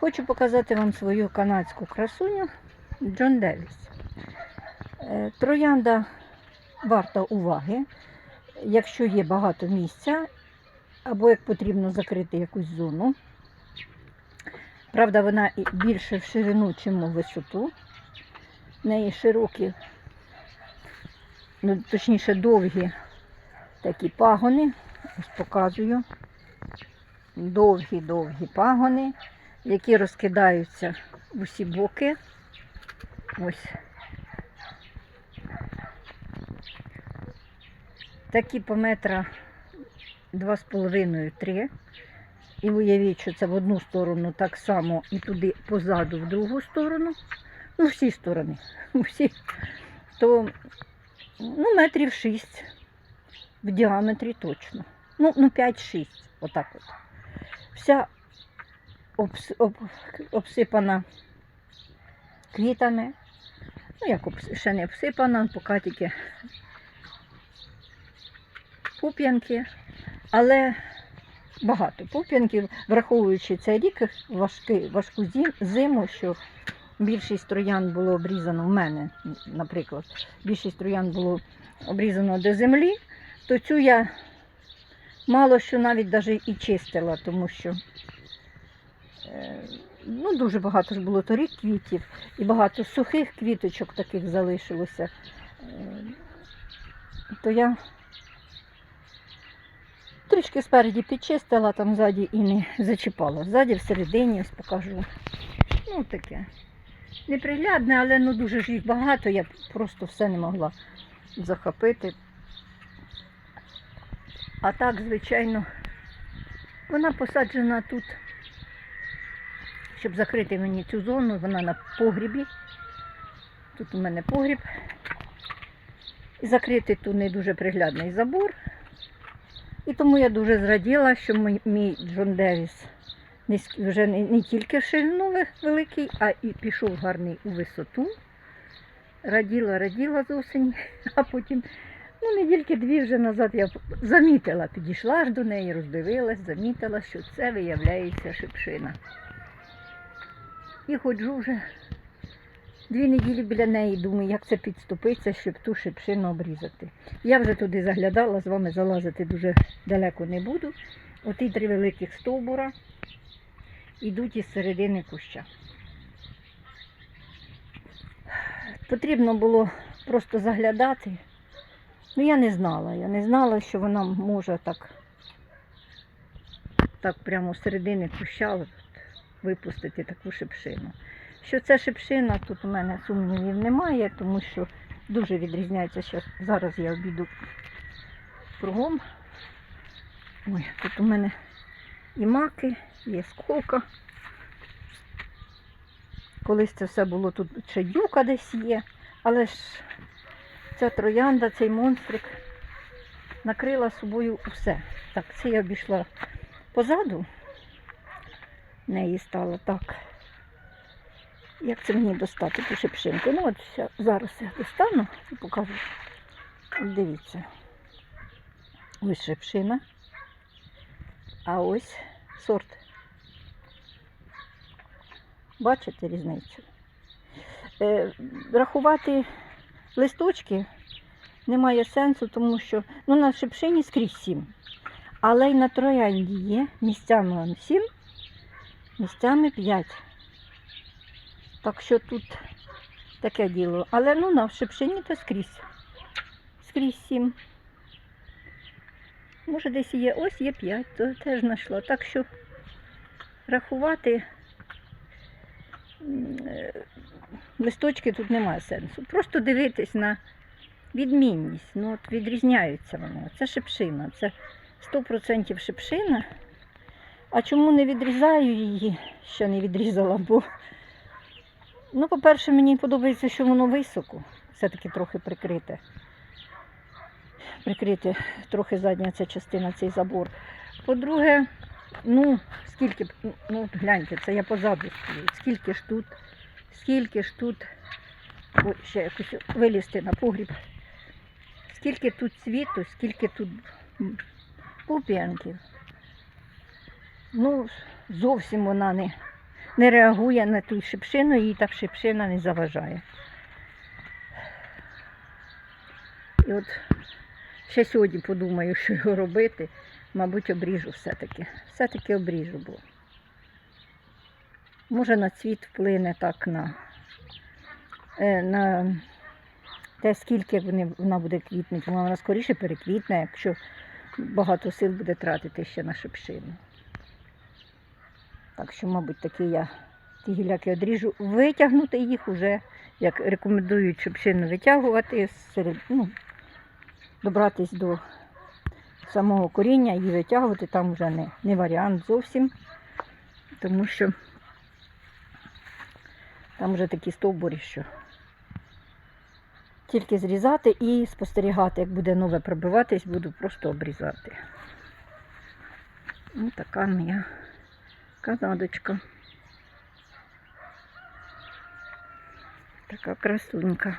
Хочу показати вам свою канадську красуню Джон Девіс. Е, Троянда варта уваги, якщо є багато місця, або як потрібно закрити якусь зону. Правда, вона більше в ширину, чим у висоту. В неї широкі, ну, точніше, довгі такі пагони. Ось показую. Довгі-довгі пагони, які розкидаються в усі боки. Ось. Такі по метра 2,5-3. І уявіть, що це в одну сторону так само і туди позаду в другу сторону. Ну, всі сторони. Всі. То ну, метрів 6 в діаметрі точно. Ну, ну 5-6, отак от. Вся обсипана квітами. Ну, як ще не обсипана, поки тільки пуп'янки, але багато пуп'янків, враховуючи цей рік важкий, важку зиму, що більшість троян було обрізано в мене, наприклад, більшість троян було обрізано до землі, то цю я мало що навіть даже і чистила, тому що ну, дуже багато ж було торік квітів, і багато сухих квіточок таких залишилося. Е, То я трішки спереді підчистила, там ззаді і не зачіпала. Ззаді всередині ось покажу. Ну таке. Неприглядне, але ну дуже ж їх багато, я просто все не могла захопити. А так, звичайно, вона посаджена тут, щоб закрити мені цю зону, вона на погрібі. Тут у мене погріб. І закрити тут не дуже приглядний забор. І тому я дуже зраділа, що мій, Джон Девіс вже не, тільки ширину великий, а і пішов гарний у висоту. Раділа, раділа з осені, а потім Ну, недільки дві вже назад я замітила, підійшла аж до неї, роздивилась, замітила, що це виявляється шипшина. І ходжу вже дві неділі біля неї, думаю, як це підступитися, щоб ту шипшину обрізати. Я вже туди заглядала, з вами залазити дуже далеко не буду. Оті три великих стовбура йдуть із середини куща. Потрібно було просто заглядати. Ну, я не знала. Я не знала, що вона може так, так прямо з середини куща випустити таку шипшину. Що це шипшина, тут у мене сумнівів немає, тому що дуже відрізняється. Щас, зараз я обіду кругом. Ой, тут у мене і маки, і сколка. Колись це все було тут ще юка десь є, але ж ця троянда, цей монстрик накрила собою все. Так, це я обійшла позаду. Неї стало так. Як це мені достати ту шипшинку? Ну, от зараз я достану і покажу. Дивіться. Ось шипшина. А ось сорт. Бачите різницю? Е, рахувати листочки немає сенсу, тому що ну, на шипшині скрізь сім. Але й на троянді є місцями сім, місцями п'ять. Так що тут таке діло. Але ну, на шипшині то скрізь. Скрізь сім. Може десь є ось, є п'ять, то теж знайшла. Так що рахувати е, листочки тут немає сенсу. Просто дивитись на відмінність. Ну, от відрізняються вони. Це шипшина. Це 100% шипшина. А чому не відрізаю її? Ще не відрізала, бо, ну, по-перше, мені подобається, що воно високо, все-таки трохи прикрите. Прикрити трохи задня ця частина, цей забор. По-друге, ну, скільки, ну, гляньте, це я позаду стою. Скільки ж тут, скільки ж тут, ой, ще якось вилізти на погріб. Скільки тут цвіту, скільки тут пуп'янків. Ну, зовсім вона не, не реагує на ту шипшину, їй та шипшина не заважає. І от ще сьогодні подумаю, що його робити. Мабуть, обріжу все-таки. Все-таки обріжу, бо може на цвіт вплине так на, е, на те, скільки вона буде квітнути. Вона скоріше переквітне, якщо багато сил буде тратити ще на шипшину. Так що, мабуть, таки я ті гіляки одріжу, витягнути їх уже, як рекомендують шипшину витягувати, серед, ну, добратись до самого коріння і витягувати там вже не, не варіант зовсім, тому що там вже такі стовбурі, що тільки зрізати і спостерігати, як буде нове пробиватись, буду просто обрізати. Ось така моя канадочка. Така красунька.